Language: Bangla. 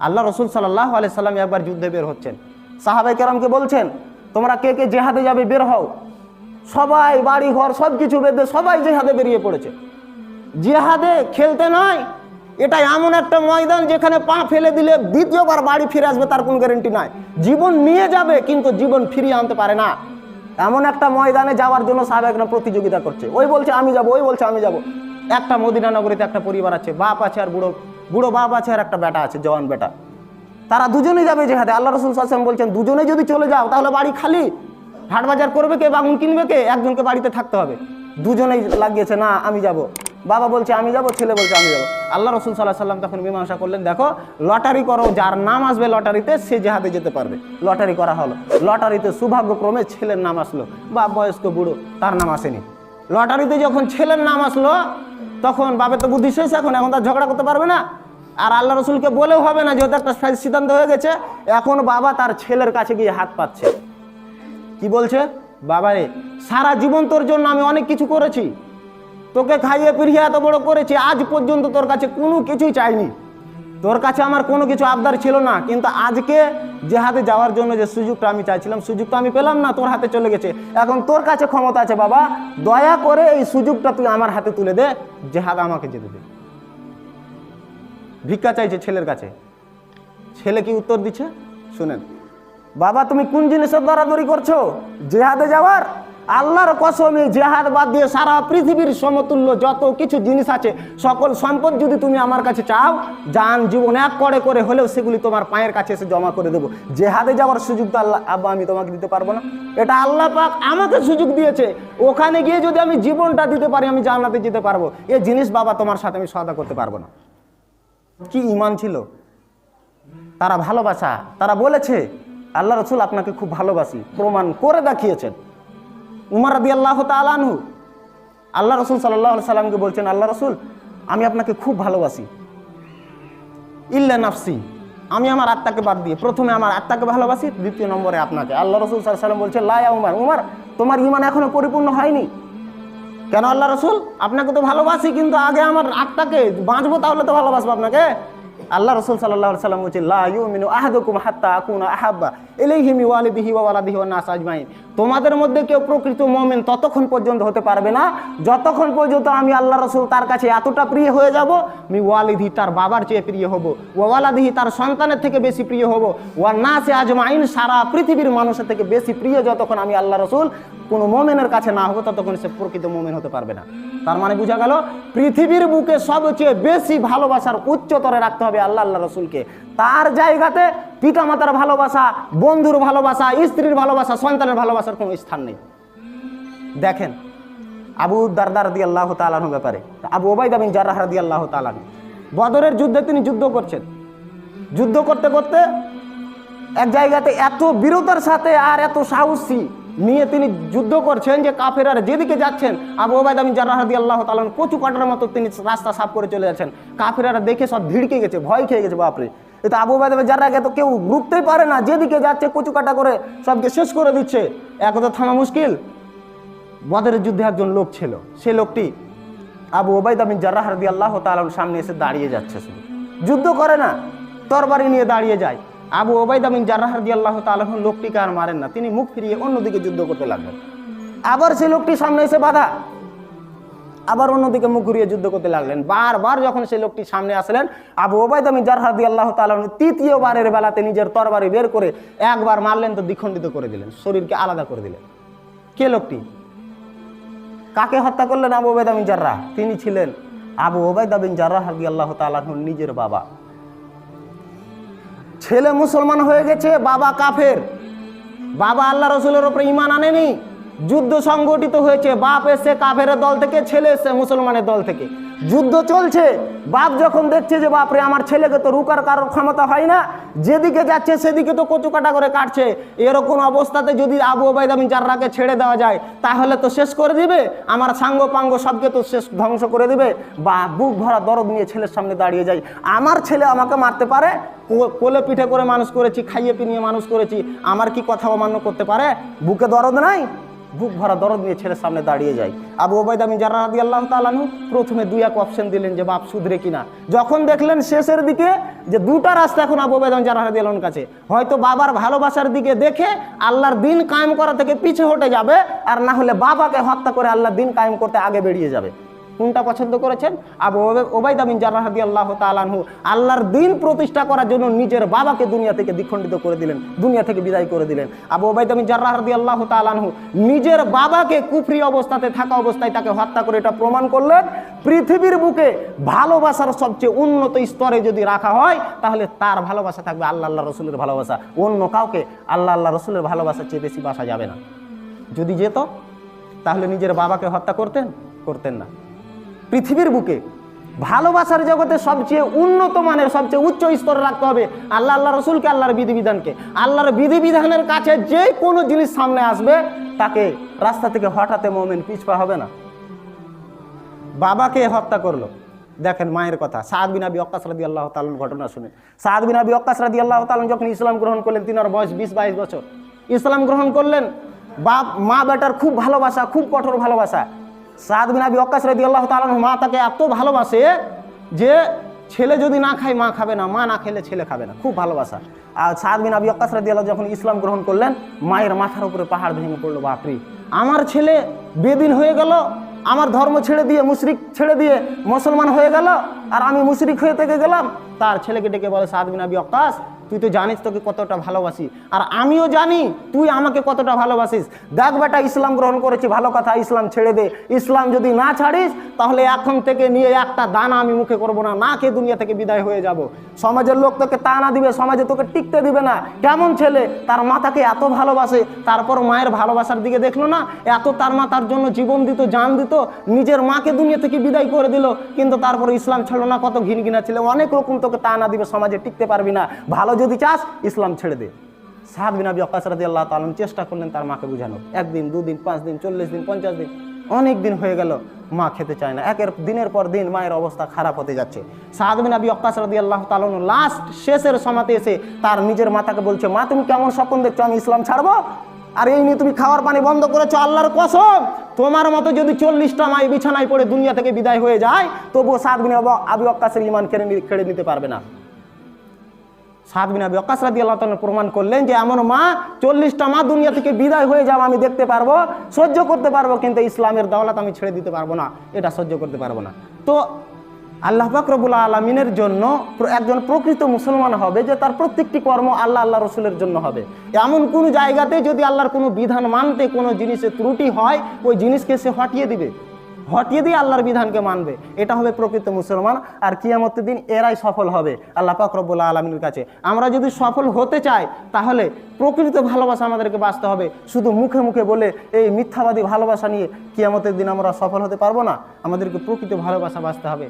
আল্লাহ রসুল সাল্লাহ আলি সাল্লাম একবার যুদ্ধে বের হচ্ছেন। সাহাবাই কেরামকে বলছেন, তোমরা কে কে জেহাদে যাবে বের হও। সবাই বাড়ি ঘর সব কিছু বেঁধে সবাই জেহাদে বেরিয়ে পড়েছে। জেহাদে খেলতে নয় এটা এমন একটা ময়দান যেখানে পা ফেলে দিলে দ্বিতীয়বার বাড়ি ফিরে আসবে তার কোনো গ্যারেন্টি নাই। জীবন নিয়ে যাবে, কিন্তু জীবন ফিরিয়ে আনতে পারে না। এমন একটা ময়দানে যাওয়ার জন্য সাহেবরা প্রতিযোগিতা করছে। ওই বলছে, আমি যাব, ওই বলছে, আমি যাব। একটা মদিনা নগরীতে একটা পরিবার আছে, বাপ আছে আর বুড়ো। বুড়ো বাপ আছে আর একটা বেটা আছে, জওয়ান বেটা। তারা দুজনেই যাবে যেহাদে আল্লাহ রসুল সাল্লাম বলছেন, দুজনে যদি চলে যাও, তাহলে বাড়ি খালি। হাট বাজার করবে কে বাগুন কিনবে কে? একজনকে বাড়িতে থাকতে হবে। দুজনেই লাগিয়েছে, না, আমি যাব। বাবা বলছে, আমি যাব। ছেলে বলছে, আমি যাব। আল্লাহ রসুল সাল্লাহ সাল্লাম তখন মীমাংসা করলেন, দেখো, লটারি করো, যার নাম আসবে লটারিতে, সে জেহাদে যেতে পারবে। লটারি করা হলো। লটারিতে সৌভাগ্যক্রমে ছেলের নাম আসলো। বা বয়স্ক বুড়ো, তার নাম আসেনি। লটারিতে যখন ছেলের নাম আসলো তখন বাবা তো বুদ্ধি শেষ এখন এখন তার ঝগড়া করতে পারবে না। আর আল্লাহ রসুলকে বলেও হবে না, যেহেতু একটা সিদ্ধান্ত হয়ে গেছে, এখন বাবা তার ছেলের কাছে গিয়ে হাত পাচ্ছে কি বলছে? বাবারে সারা জীবন তোর জন্য আমি অনেক কিছু করেছি। তোকে খাইয়ে পিড়িয়ে এত বড় করেছি, আজ পর্যন্ত তোর কাছে কোনো কিছুই চাইনি। তোর কাছে আমার কোনো কিছু আবদার ছিল না, কিন্তু আজকে জেহাদে যাওয়ার জন্য যে সুযোগটা আমি চাইছিলাম, সুযোগটা আমি পেলাম না, তোর হাতে চলে গেছে। এখন তোর কাছে ক্ষমতা আছে, বাবা। দয়া করে এই সুযোগটা তুই আমার হাতে তুলে দে যে জেহাদ আমাকে যেতে দে। ভিক্ষা চাইছে ছেলের কাছে। ছেলে কি উত্তর দিচ্ছে? শুনেন। বাবা, তুমি কোন জিনিসের দরাদরি করছ? জেহাদে যাওয়ার? আল্লাহর কসমে জেহাদ বাদ দিয়ে সারা পৃথিবীর সমতুল্য যত কিছু জিনিস আছে, সকল সম্পদ যদি তুমি আমার কাছে চাও, যান জীবন এক করে করে হলেও সেগুলি তোমার পায়ের কাছে এসে জমা করে দেবো। জেহাদে যাওয়ার সুযোগ তো আল্লাহ আব্বা, আমি তোমাকে দিতে পারব না। এটা আল্লাহ পাক আমাকে সুযোগ দিয়েছে। ওখানে গিয়ে যদি আমি জীবনটা দিতে পারি, আমি জান্নাতে যেতে পারব। এ জিনিস বাবা তোমার সাথে আমি সদা করতে পারব না। কি ইমান ছিল? তারা ভালোবাসা। তারা বলেছে, আল্লাহ রসুল আপনাকে খুব ভালোবাসি। প্রমাণ করে দেখিয়েছেন। উমার রাদি আল্লাহ তালানহু আল্লাহ রসুল সাল্লাহ সাল্লামকে বলছেন, আল্লাহ রসুল, আমি আপনাকে খুব ভালোবাসি। ইল্লা নাফসি, আমি আমার আত্মাকে বাদ দিয়ে প্রথমে আমার আত্মাকে ভালোবাসি, দ্বিতীয় নম্বরে আপনাকে। আল্লাহ রসুল সাল সাল্লাম বলছে লায়া উমার উমার, তোমার ইমান এখনও পরিপূর্ণ হয়নি। কেন আল্লাহ রসুল, আপনাকে তো ভালোবাসি, কিন্তু আগে আমার আত্মাকে বাঁচবো তাহলে তো ভালোবাসবো আপনাকে। আল্লাহ রসুল সাল্লাম বলছে তোমাদের মধ্যে কেউ প্রকৃত মুমিন ততক্ষণ পর্যন্ত হতে পারবে না। যতক্ষণ পর্যন্ত আমি আল্লাহ রসুল তার কাছে এতটা প্রিয় হয়ে যাব, মি ওয়ালিদি তার বাবার চেয়ে প্রিয় হব ওয়ালাদিহি তার সন্তানের থেকে বেশি প্রিয় হব, ওয়া নাসে আজমাইন সারা পৃথিবীর মানুষের থেকে বেশি প্রিয় যতক্ষণ আমি আল্লাহ রসুল কোনো মোমেনের কাছে না হব, ততক্ষণ সে প্রকৃত মোমেন হতে পারবে না। তার মানে বোঝা গেল, পৃথিবীর বুকে সবচেয়ে বেশি ভালোবাসার উচ্চতরে রাখতে হবে আল্লাহ আল্লাহ রসুলকে। তার জায়গাতে পিতামাতার ভালোবাসা, বন্ধুর ভালোবাসা, স্ত্রীর ভালোবাসা, সন্তানের ভালোবাসার কোনো স্থান নেই। দেখেন, আবু দারদার দি আল্লাহ তালানোর ব্যাপারে, আবু ওবায়দা বিন জারাহ দি আল্লাহ তালান বদরের যুদ্ধে তিনি যুদ্ধ করছেন। যুদ্ধ করতে করতে এক জায়গাতে এত বীরতার সাথে আর এত সাহসী নিয়ে তিনি যুদ্ধ করছেন যে কাফেরার যেদিকে যাচ্ছেন। আবু ওবায়দা বিন জারাহ দি আল্লাহ তালান কচু কাটার মতো তিনি রাস্তা সাফ করে চলে যাচ্ছেন। কাফেরারা দেখে সব ভিড়কে গেছে, ভয় খেয়ে গেছে, বাপরে। এটা আবু ওবায়দা জারাহকে তো কেউ রুখতেই পারে না, যেদিকে যাচ্ছে কচু কাটা করে সবকে শেষ করে দিচ্ছে। একথা থামা মুশকিল। বদরের যুদ্ধে একজন লোক ছিল, সে লোকটি আবু ওবায়দা জারাহ রাদি আল্লাহ তালার সামনে এসে দাঁড়িয়ে যাচ্ছে শুধু। যুদ্ধ করে না, তরবারি নিয়ে দাঁড়িয়ে যায়। আবু ওবায়দা বিন জারাহ রাদি আল্লাহ তালাহ লোকটিকে আর মারেন না? তিনি মুখ ফিরিয়ে অন্যদিকে যুদ্ধ করতে লাগলেন। আবার সেই লোকটি সামনে এসে বাধা। আবার অন্যদিকে মুখ ঘুরিয়ে যুদ্ধ করতে লাগলেন। বারবার যখন সেই লোকটি সামনে আসলেন, আবু ওবায়দা বিন জারাহ রাদি আল্লাহ তালাহ তৃতীয়বারের বেলাতে নিজের তরবারি বের করে একবার মারলেন তো দ্বিখণ্ডিত করে দিলেন, শরীরকে আলাদা করে দিলেন। কে লোকটি? কাকে হত্যা করলেন আবু ওবায়দা বিন জার্রাহ? তিনি ছিলেন আবু ওবায়দা বিন জার্রাহ আল্লাহ তালাহুর নিজের বাবা। ছেলে মুসলমান হয়ে গেছে, বাবা কাফের। বাবা আল্লাহ রসুলের ওপরে ইমান আনেনি, যুদ্ধ সংগঠিত হয়েছে, বাপ এসে কাফের দল থেকে, ছেলে এসে মুসলমানের দল থেকে। যুদ্ধ চলছে। বাপ যখন দেখছে যে, বাপরে, আমার ছেলেকে তো রুকার কারোর ক্ষমতা হয় না, যেদিকে যাচ্ছে সেদিকে তো কচু কাটা করে কাটছে। এরকম অবস্থাতে যদি আবু ওবায়দা বিন জার্রাকে ছেড়ে দেওয়া যায়, তাহলে তো শেষ করে দিবে। আমার সাঙ্গ পাঙ্গ সবকে তো শেষ ধ্বংস করে দিবে। বা বুক ভরা দরদ নিয়ে ছেলের সামনে দাঁড়িয়ে যায়। আমার ছেলে আমাকে মারতে পারে? কোলে পিঠে করে মানুষ করেছি, খাইয়ে পিনিয়ে মানুষ করেছি। আমার কি কথা অমান্য করতে পারে? বুকে দরদ নাই? বুক ভরা দরদ নিয়ে ছেলের সামনে দাঁড়িয়ে যায়। আবু ওবায়দ আমি যারা রাদি আল্লাহ তালানু প্রথমে দুই এক অপশন দিলেন যে বাপ শুধরে কিনা। যখন দেখলেন শেষের দিকে যে দুটা রাস্তা এখন আবু ওবায়দ আমি যারা রাদি আল্লাহর কাছে। হয়তো বাবার ভালোবাসার দিকে দেখে আল্লাহর দিন কায়েম করা থেকে পিছে হটে যাবে, আর না হলে বাবাকে হত্যা করে আল্লাহর দিন কায়েম করতে আগে বেরিয়ে যাবে। কোনটা পছন্দ করেছেন? আবু ওবে- ওবায়দা বিন জার্রাহ রাদিয়াল্লাহু তাআলা আনহু, আল্লাহর দিন প্রতিষ্ঠা করার জন্য নিজের বাবাকে দুনিয়া থেকে দ্বিখণ্ডিত করে দিলেন, দুনিয়া থেকে বিদায় করে দিলেন। আবু ওবায়দা বিন জার্রাহ রাদিয়াল্লাহু তাআলা আনহু নিজের বাবাকে কুফরি অবস্থাতে থাকা অবস্থায় তাকে হত্যা করে এটা প্রমাণ করলেন। পৃথিবীর বুকে ভালোবাসার সবচেয়ে উন্নত স্তরে যদি রাখা হয়, তাহলে তার ভালোবাসা থাকবে আল্লাহ আল্লাহ রসুলের ভালোবাসা। অন্য কাউকে আল্লাহ আল্লাহ রসুলের ভালোবাসার চেয়ে বেশি বাসা যাবে না। যদি যেত, তাহলে নিজের বাবাকে হত্যা করতেন? করতেন না। পৃথিবীর বুকে। ভালোবাসার জগতে সবচেয়ে উন্নত মানের, সবচেয়ে উচ্চ স্তরে রাখতে হবে আল্লাহ আল্লাহ রসুলকে, আল্লাহর বিধিবিধানকে। আল্লাহর বিধিবিধানের কাছে যে কোনো জিনিস সামনে আসবে, তাকে রাস্তা থেকে হঠাতে মোমেন পিছপা হবে না। বাবাকে হত্যা করল। দেখেন মায়ের কথা। সাদ বিন আবি রাদি আল্লাহ তালন ঘটনা শুনে। সাদ বিন আবি অক্কাস রাদি আল্লাহ তালন যখন ইসলাম গ্রহণ করলেন, তিনার বয়স বিশ বাইশ বছর। ইসলাম গ্রহণ করলেন, বাপ, মা, বেটার খুব ভালোবাসা, খুব কঠোর ভালোবাসা। সাদ বিন আবি অক্কাস রাদি আল্লাহ তালন মা তাকে এত ভালোবাসে যে ছেলে যদি না খায়, মা খাবে না। মা না খেলে ছেলে খাবে না। খুব ভালোবাসা। আর সাদ বিন আবি অক্কাস রাদি আল্লাহ যখন ইসলাম গ্রহণ করলেন, মায়ের মাথার উপরে পাহাড় ভেঙে পড়ল, বাপরে। আমার ছেলে বেদিন হয়ে গেল, আমার ধর্ম ছেড়ে দিয়ে, মুশরিক ছেড়ে দিয়ে মুসলমান হয়ে গেল, আর আমি মুশরিক হয়ে থেকে গেলাম, তার ছেলেকে ডেকে বলে সাদ বিন আবি অক্কাস তুই তো জানিস তোকে কতটা ভালোবাসি। আর আমিও জানি তুই আমাকে কতটা ভালোবাসিস। দেখ বেটা, ইসলাম গ্রহণ করেছি, ভালো কথা ইসলাম ছেড়ে দে। ইসলাম যদি না ছাড়িস, তাহলে এখন থেকে নিয়ে একটা দানা আমি মুখে করব না। না কে দুনিয়া থেকে বিদায় হয়ে যাব। সমাজের লোক তোকে তানা দিবে, সমাজে তোকে টিকতে দিবে না। কেমন ছেলে? তার মাতাকে এত ভালোবাসে, তারপর মায়ের ভালোবাসার দিকে দেখল না? এত তার মা তার জন্য জীবন দিত, জান দিত, নিজের মাকে দুনিয়া থেকে বিদায় করে দিল, কিন্তু তারপর ইসলাম ছাড়লো না, কত ঘিন ঘিনা ছিল। অনেক রকম তোকে তানা দিবে, সমাজে টিকতে পারবি না। ভালো যদি চাস, ইসলাম ছেড়ে দে। সাদ বিন আবি রাদি আল্লাহ তালন চেষ্টা করলেন তার মাকে বুঝানো একদিন, দুদিন পাঁচ দিন চল্লিশ দিন, পঞ্চাশ দিন। অনেক দিন হয়ে গেল মা খেতে চায় না। একের দিনের পর দিন মায়ের অবস্থা খারাপ হতে যাচ্ছে। সাদ বিন আবি অক্কাস রাদি আল্লাহ তালন লাস্ট শেষের সমাতে এসে তার নিজের মাতাকে বলছে, মা, তুমি কেমন স্বপ্ন দেখছ? আমি ইসলাম ছাড়বো? আর এই নিয়ে তুমি খাওয়ার পানি বন্ধ করেছ? আল্লাহর কসম! তোমার মতো যদি চল্লিশটা মাই বিছানায় পড়ে দুনিয়া থেকে বিদায় হয়ে যায়, তবুও সাদ বিন আবু- আবি অক্কাসের ইমান কেড়ে কেড়ে নিতে পারবে না। সাদ বিন অকাস রাদি আল্লাহ প্রমাণ করলেন যে এমন মা চল্লিশটা মা দুনিয়া থেকে বিদায় হয়ে যাওয়া আমি দেখতে পারব, সহ্য করতে পারব, কিন্তু ইসলামের দৌলত আমি ছেড়ে দিতে পারব না। এটা সহ্য করতে পারব না। তো আল্লাহ পাকরবুল আলমিনের জন্য একজন প্রকৃত মুসলমান হবে যে তার প্রত্যেকটি কর্ম আল্লাহ আল্লাহ রসুলের জন্য হবে। এমন কোনো জায়গাতে যদি আল্লাহর কোনো বিধান মানতে কোনো জিনিসে ত্রুটি হয়, ওই জিনিসকে সে হটিয়ে দিবে। হটিয়ে দিয়ে আল্লাহর বিধানকে মানবে। এটা হবে প্রকৃত মুসলমান, আর কিয়ামতের দিন এরাই সফল হবে, আল্লাহ পাক আলমিনের কাছে। আমরা যদি সফল হতে চাই, তাহলে প্রকৃত ভালোবাসা আমাদেরকে বাঁচতে হবে। শুধু মুখে মুখে বলে এই মিথ্যাবাদী ভালোবাসা নিয়ে কিয়ামতের দিন আমরা সফল হতে পারব না। আমাদেরকে প্রকৃত ভালোবাসা বাঁচতে হবে।